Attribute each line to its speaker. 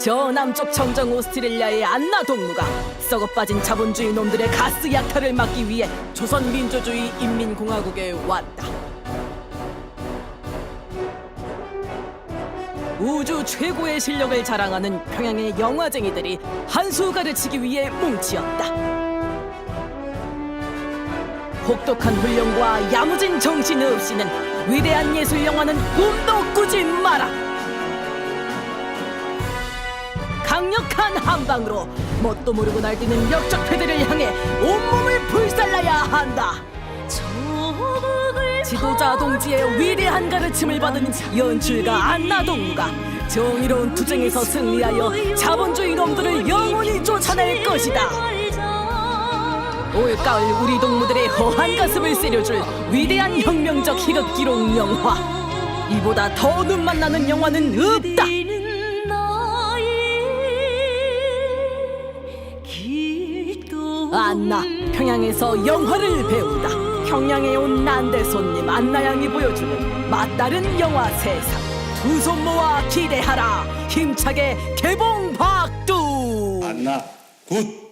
Speaker 1: 저 남쪽 청정 오스트레일리아의 안나 동무가 썩어 빠진 자본주의 놈들의 가스 약탈을 막기 위해 조선민주주의 인민공화국에 왔다. 우주 최고의 실력을 자랑하는 평양의 영화쟁이들이 한수 가르치기 위해 뭉치었다. 혹독한 훈련과 야무진 정신 없이는 위대한 예술 영화는 꿈도 꾸지 마라. 강력한 한방으로 뭣도 모르고 날뛰는 역적패들을 향해 온몸을 불살라야 한다. 지도자 동지의 위대한 가르침을 받은 연출가 안나 동무가 정의로운 투쟁에서 승리하여 자본주의 놈들을 영원히 쫓아낼 것이다. 올가을 우리 동무들의 허한 가슴을 세려줄 위대한 혁명적 희극 기록 영화. 이보다 더 눈만 나는 영화는 없다. 안나 평양에서 영화를 배운다. 평양에 온 난데 손님 안나양이 보여주는 맛다른 영화 세상. 두 손 모아 기대하라. 힘차게 개봉 박두.
Speaker 2: 안나 굿